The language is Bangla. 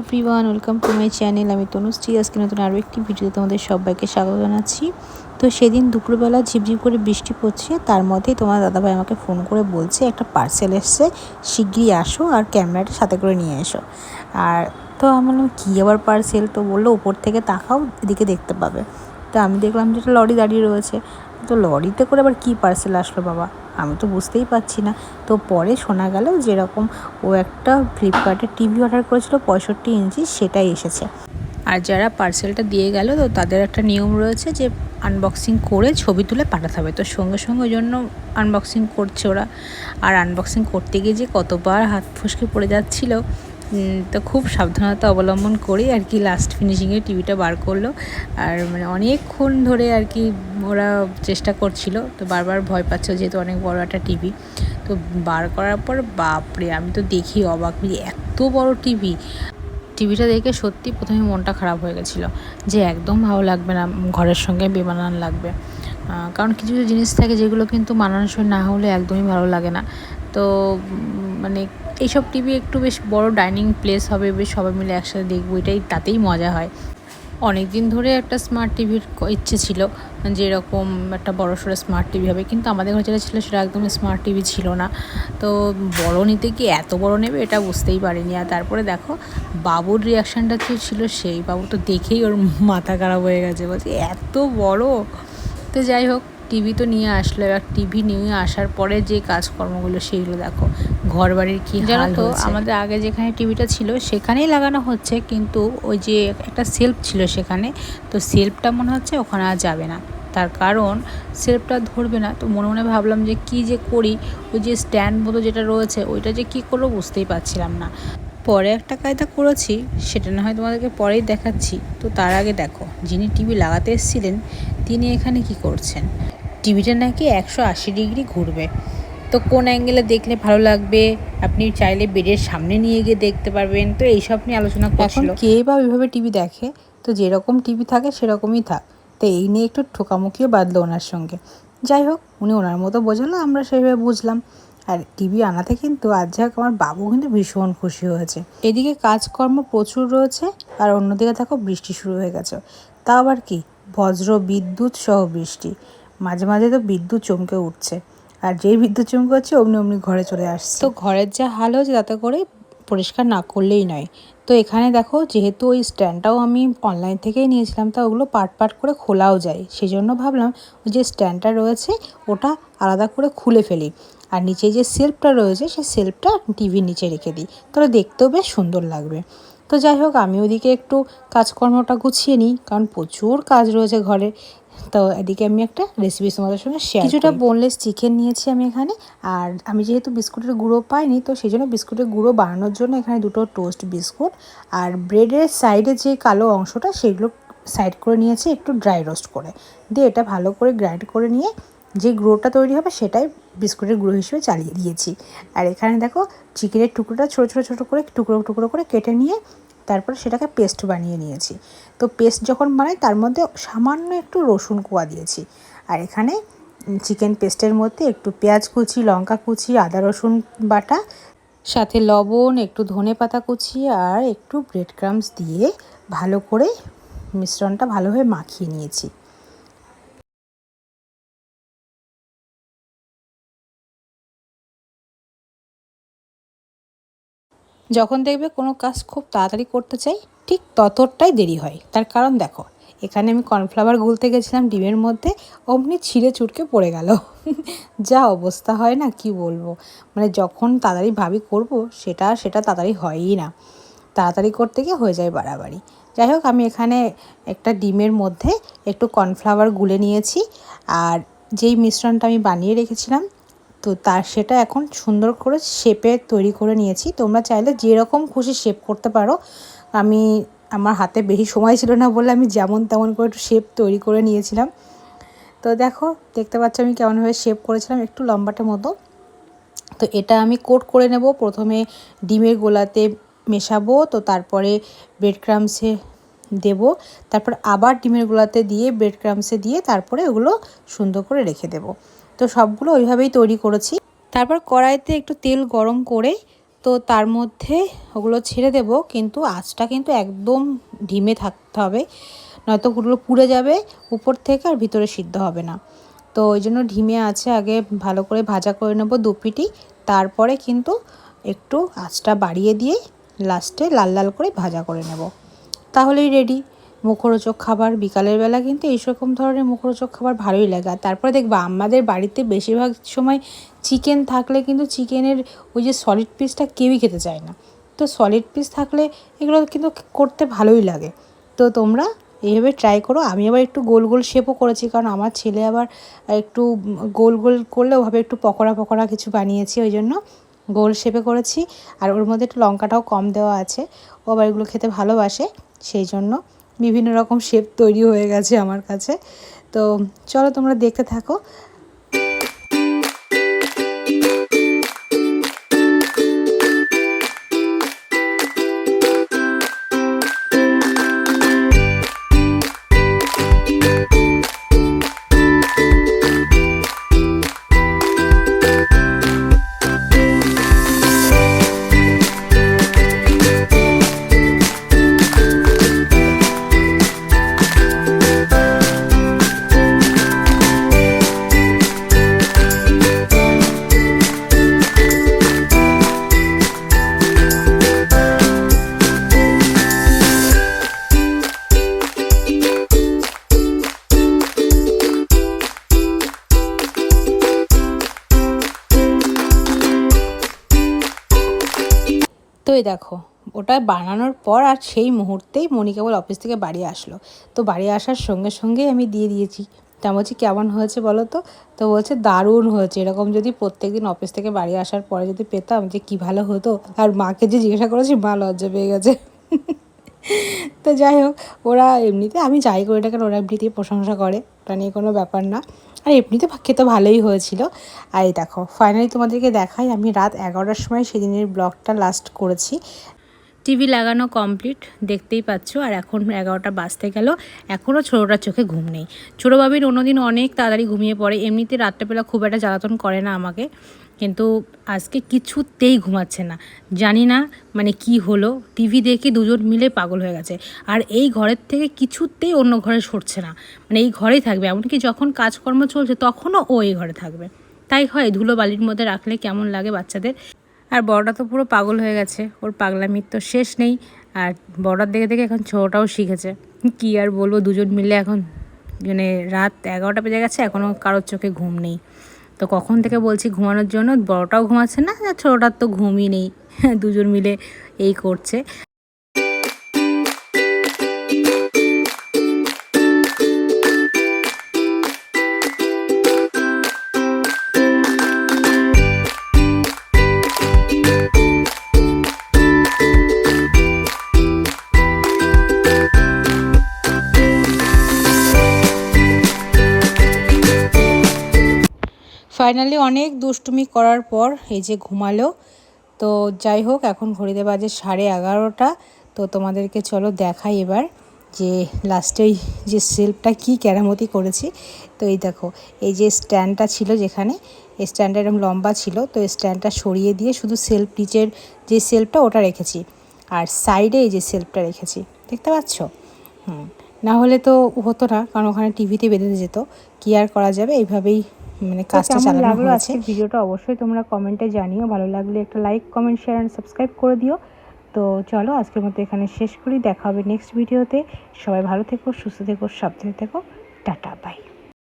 Everyone welcome to my channel আমি তনুশ্রী। আজকে নতুন আরও একটি ভিডিও তোমাদের সবাইকে স্বাগত জানাচ্ছি। তো সেদিন দুপুরবেলা ঝিপঝিপ করে বৃষ্টি পড়ছে, তার মধ্যেই তোমার দাদাভাই আমাকে ফোন করে বলছে, একটা পার্সেল এসছে, শিগগিরই আসো আর ক্যামেরাটা সাথে করে নিয়ে এসো। আর তো আমি বললাম, কী আবার পার্সেল তো বলল উপর থেকে তাকাও, এদিকে দেখতে পাবে। তো আমি দেখলাম যে একটা লরি দাঁড়িয়ে রয়েছে। তো লরিতে করে আবার কী পার্সেল আসলো বাবা? আমি তো বুঝতেই পারছি না। তো পরে শোনা গেল যেরকম ও একটা ফ্লিপকার্টে টিভি অর্ডার করেছিল পঁয়ষট্টি ইঞ্চি, সেটাই এসেছে। আর যারা পার্সেলটা দিয়ে গেল, তো তাদের একটা নিয়ম রয়েছে যে আনবক্সিং করে ছবি তুলে পাঠাতে হবে। তো সঙ্গে সঙ্গে ওই জন্য আনবক্সিং করছে ওরা। আর আনবক্সিং করতে গিয়ে যে কতবার হাত ফুসকে পড়ে যাচ্ছিল তো খুব সাবধানতা অবলম্বন করেই আর কি লাস্ট ফিনিশিংয়ে টিভিটা বার করল। আর মানে অনেকক্ষণ ধরে আর কি ওরা চেষ্টা করছিল, তো বারবার ভয় পাচ্ছ যেহেতু অনেক বড় একটা টিভি তো বার করার পর বাপরে, আমি তো দেখি অবাক এত বড় টিভি টিভিটা দেখে সত্যি প্রথমে মনটা খারাপ হয়ে গেছিল, যে একদম ভালো লাগবে না, ঘরের সঙ্গে বেমানান লাগবে। কারণ কিছু কিছু জিনিস থাকে যেগুলো কিন্তু মানানসই না হলে একদমই ভালো লাগে না। তো মানে এইসব টিভি একটু বেশ বড় ডাইনিং প্লেস হবে, বেশ সবাই মিলে একসাথে দেখব, এটাই তাতেই মজা হয়। অনেক দিন ধরে একটা স্মার্ট টিভির ইচ্ছে ছিল, যে এরকম একটা বড় সড়ো স্মার্ট টিভি হবে, কিন্তু আমাদের ঘরে যেটা ছিল সেটা একদম স্মার্ট টিভি ছিল না। তো বড় নিতে কি এত বড় নেবে এটা বুঝতেই পারিনি। আর তারপরে দেখো, বাবুর রিয়াকশানটা তো ছিল সেই, বাবু তো দেখেই ওর মাথা খারাপ হয়ে গেছে, বলছে, এত বড়? তো যাই হোক টিভি তো নিয়ে আসলো, এবার টিভি নিয়ে আসার পরে যে কাজকর্মগুলো, সেইগুলো দেখো। ঘর বাড়ির কি জানো তো আমাদের আগে যেখানে টিভিটা ছিল সেখানেই লাগানো হচ্ছে কিন্তু ওই যে একটা সেলফ ছিল সেখানে তো সেলফটা মনে হচ্ছে ওখানে আর যাবে না। তার কারণ সেলফটা ধরবে না তো মনে মনে ভাবলাম যে কি যে করি ওই যে স্ট্যান্ড মতো যেটা রয়েছে ওইটা যে কী করব বুঝতেই পারছিলাম না। পরে একটা কায়দা করেছি সেটা না হয় তোমাদেরকে পরেই দেখাচ্ছি। তো তার আগে দেখো যিনি টিভি লাগাতে এসেছিলেন তিনি এখানে কি করছেন? টিভিটা নাকি একশো আশি ডিগ্রি ঘুরবে। তো কোন অ্যাঙ্গেলে দেখলে ভালো লাগবে? আপনি চাইলে বেডের সামনে নিয়ে গিয়ে দেখতে পারবেন। তো এইসব নিয়ে আলোচনা করছিল। কে বা ওইভাবে টিভি দেখে? তো যেরকম টিভি থাকে সেরকমই থাক। তো এই নিয়ে একটু ঠোকামুখিও বাঁধলো ওনার সঙ্গে। যাই হোক উনি ওনার মতো বোঝালো আমরা সেইভাবে বুঝলাম। আর টিভি আনাতে কিন্তু আজ যাক আমার বাবু কিন্তু ভীষণ খুশি হয়েছে। এদিকে কাজকর্ম প্রচুর রয়েছে আর অন্যদিকে দেখো বৃষ্টি শুরু হয়ে গেছে। তা আবার কি? বজ্র বিদ্যুৎ সহ বৃষ্টি। মাঝে মাঝে তো বিদ্যুৎ চমকে উঠছে। আর যেই বিদ্যুৎ চমকে হচ্ছে, অমনি অমনি ঘরে চলে আসছে। তো ঘরের যা হাল হয়েছে, তাতে করে পরিষ্কার না করলেই নয়। তো এখানে দেখো, যেহেতু ওই স্ট্যান্ডটাও আমি অনলাইন থেকেই নিয়েছিলাম, তা ওগুলো পার্ট পার্ট করে খোলাও যায়। সেই জন্য ভাবলাম, ওই যে স্ট্যান্ডটা রয়েছে, ওটা আলাদা করে খুলে ফেলি। আর নিচে যে সেলফটা রয়েছে, সেই সেলফটা টিভির নিচে রেখে দিই। তাহলে দেখতেও বেশ সুন্দর লাগবে। তো যাই হোক, আমি ওদিকে একটু কাজকর্মটা গুছিয়ে নিই, কারণ প্রচুর কাজ রয়েছে ঘরে। তো এদিকে আমি একটা রেসিপি তোমাদের সঙ্গে শেয়ার কিছুটা বোনলেস চিকেন নিয়েছি আমি এখানে, আর আমি যেহেতু বিস্কুটের গুঁড়ো পাইনি, তো সেই জন্য বিস্কুটের গুঁড়ো বানানোর জন্য এখানে দুটো টোস্ট বিস্কুট, আর ব্রেডের সাইডে যে কালো অংশটা সেগুলো সাইড করে নিয়েছি একটু ড্রাই রোস্ট করে। দিয়ে এটা ভালো করে গ্রাইন্ড করে নিয়ে যে গুঁড়োটা তৈরি হবে সেটাই বিস্কুটের গুঁড়ো হিসেবে চালিয়ে দিয়েছি। আর এখানে দেখো চিকেনের টুকরোটা ছোটো ছোটো ছোটো করে টুকরো টুকরো করে কেটে নিয়ে তারপর সেটাকে পেস্ট বানিয়ে নিয়েছি। তো পেস্ট যখন বানাই, তার মধ্যে সামান্য একটু রসুন কোয়া দিয়েছি। আর এখানে চিকেন পেস্টের মধ্যে একটু পেঁয়াজ কুচি, লঙ্কা কুচি, আদা রসুন বাটা, সাথে লবণ, একটু ধনে পাতা কুচি আর একটু ব্রেড ক্রামস দিয়ে ভালো করে মিশ্রণটা ভালোভাবে মাখিয়ে নিয়েছি। যখন দেখবে কোনো কাজ খুব তাড়াতাড়ি করতে চাই, ঠিক ততটাই দেরি হয়। তার কারণ দেখো, এখানে আমি কর্নফ্লাওয়ার গুলতে গেছিলাম ডিমের মধ্যে, অমনি ছিঁড়ে চুটকে পড়ে গেল। যা অবস্থা হয় না, কি বলব? মানে যখন তাড়াতাড়ি ভাবি করব, সেটা সেটা তাড়াতাড়ি হয়ই না। তাড়াতাড়ি করতে গিয়ে হয়ে যায় বাড়াবাড়ি। যাই হোক, আমি এখানে একটা ডিমের মধ্যে একটু কর্নফ্লাওয়ার গুলে নিয়েছি, আর যেই মিশ্রণটা আমি বানিয়ে রেখেছিলাম তো তার সেটা এখন সুন্দর করে শেপে তৈরি করে নিয়েছি। তোমরা চাইলে যেরকম খুশি শেপ করতে পারো। আমি, আমার হাতে বেশি সময় ছিল না বলে আমি যেমন তেমন করে একটু শেপ তৈরি করে নিয়েছিলাম। তো দেখো, দেখতে পাচ্ছ আমি কেমনভাবে শেপ করেছিলাম একটু লম্বাটার মতো। তো এটা আমি কোট করে নেব। প্রথমে ডিমের গোলাতে মেশাবো, তো তারপরে ব্রেড ক্রামসে দেব। তারপর আবার ডিমের গোলাতে দিয়ে ব্রেড ক্রামসে দিয়ে তারপরে ওগুলো সুন্দর করে রেখে দেবো। তো সবগুলো ওইভাবেই তৈরি করেছি। তারপর কড়াইতে একটু তেল গরম করে, তো তার মধ্যে ওগুলো ছেড়ে দেব, কিন্তু আঁচটা কিন্তু একদম ঢিমে থাকতে হবে। নয়তো ওগুলো পুড়ে যাবে, উপর থেকে আর ভিতরে সিদ্ধ হবে না। তো ওই জন্য ঢিমে আছে, আগে ভালো করে ভাজা করে নেব দুপিটি তারপরে কিন্তু একটু আঁচটা বাড়িয়ে দিয়ে লাস্টে লাল লাল করে ভাজা করে নেব। তাহলেই রেডি। মুখরোচক খাবার বিকালের বেলা কিন্তু এইরকম ধরনের মুখরোচক খাবার ভালোই লাগে। আর তারপরে দেখবা আমাদের বাড়িতে বেশিরভাগ সময় চিকেন থাকলে কিন্তু চিকেনের ওই যে সলিড পিসটা কেউই খেতে চায় না। তো সলিড পিস থাকলে এগুলো কিন্তু করতে ভালোই লাগে। তো তোমরা এইভাবে ট্রাই করো। আমি আবার একটু গোল গোল শেপও করেছি কারণ আমার ছেলে আবার একটু গোল গোল করলে ওভাবে একটু পকোড়া পকোড়া কিছু বানিয়েছি ওই জন্য গোল শেপে করেছি। আর ওর মধ্যে একটু লঙ্কাটাও কম দেওয়া আছে। ও আবার এগুলো খেতে ভালোবাসে সেই জন্য। বিভিন্ন রকম শেপ তৈরি হয়ে গেছে আমার কাছে। তো চলো তোমরা দেখতে থাকো। এই দেখো, ওটা বানানোর পর আর সেই মুহূর্তেই মনি কেবল অফিস থেকে বাড়ি আসলো। তো বাড়ি আসার সঙ্গে সঙ্গেই আমি দিয়ে দিয়েছি। তা বলছি, কেমন হয়েছে বলো তো? তো বলছে, দারুণ হয়েছে। এরকম যদি প্রত্যেক দিন অফিস থেকে বাড়ি আসার পরে যদি পেতাম যে কী ভালো হতো। আর মাকে যে জিজ্ঞাসা করেছি, মা লজ্জা পেয়ে গেছে। তো যাই হোক, ওরা এমনিতে আমি যাই করে এটা ওরা এমনিতেই প্রশংসা করে ওটা নিয়ে কোনো ব্যাপার না। আর এমনিতে খেতে ভালোই হয়েছিল। আর এই দেখো ফাইনালি তোমাদেরকে দেখাই, আমি রাত এগারোটার সময় সেদিনের ব্লগটা লাস্ট করেছি। টিভি লাগানো কমপ্লিট, দেখতেই পাচ্ছ। আর এখন এগারোটা বাজতে গেল। এখনও ছোটোটার চোখে ঘুম নেই। ছোটো বাবির অন্যদিন অনেক তাড়াতাড়ি ঘুমিয়ে পড়ে। এমনিতে রাত্রেবেলা খুব একটা জ্বালাতন করে না আমাকে। কিন্তু আজকে কিছুতেই ঘুমাচ্ছে না। জানি না মানে কি হলো। টিভি দেখে দুজন মিলে পাগল হয়ে গেছে। আর এই ঘরের থেকে কিছুতেই অন্য ঘরে সরছে না। মানে এই ঘরেই থাকবে। এমনকি যখন কাজকর্ম চলছে তখনও ও এই ঘরে থাকবে। তাই হয়, ধুলো বালির মধ্যে রাখলে কেমন লাগে বাচ্চাদের? আর বড়টা তো পুরো পাগল হয়ে গেছে। ওর পাগলামির তো শেষ নেই। আর বড়ার দেখে দেখে এখন ছোটাও শিখেছে। কি আর বলব, দুজন মিলে এখন মানে রাত এগারোটা বেজে গেছে এখনও কারোর চোখে ঘুম নেই। তো কখন থেকে বলছি ঘুমানোর জন্য, বড়টাও ঘুমাচ্ছে না ছোটোটার তো ঘুমই নেই। দুজন মিলে এই করছে। ফাইনালি অনেক দুষ্টুমি করার পর এই যে ঘুমালো। তো যাই হোক, এখন ঘড়িতে বাজে সাড়ে এগারোটা। তো তোমাদেরকে চলো দেখাই এবার যে লাস্টে যে সেলফটা কি কেরামতি করেছি। তো এই দেখো, এই যে স্ট্যান্ডটা ছিল যেখানে, এই স্ট্যান্ডটা এরকম লম্বা ছিল। তো এই স্ট্যান্ডটা সরিয়ে দিয়ে শুধু সেলফ নিচের যে সেলফটা ওটা রেখেছি। আর সাইডে এই যে সেলফটা রেখেছি। দেখতে পাচ্ছ? হুম, না হলে তো হতো না, কারণ ওখানে টিভিতে বেঁধে যেত। কি আর করা যাবে? এইভাবেই মানে কাজটা চালানো হয়েছে। ভিডিওটা অবশ্যই তোমরা কমেন্টে জানিও। ভালো লাগলে একটা like comment share and subscribe করে দিও। তো চলো আজকের মতো এখানে শেষ করি। দেখা হবে নেক্সট ভিডিওতে সবাই ভালো থেকো সুস্থ থেকো সাবধানে থেকো। Tata bye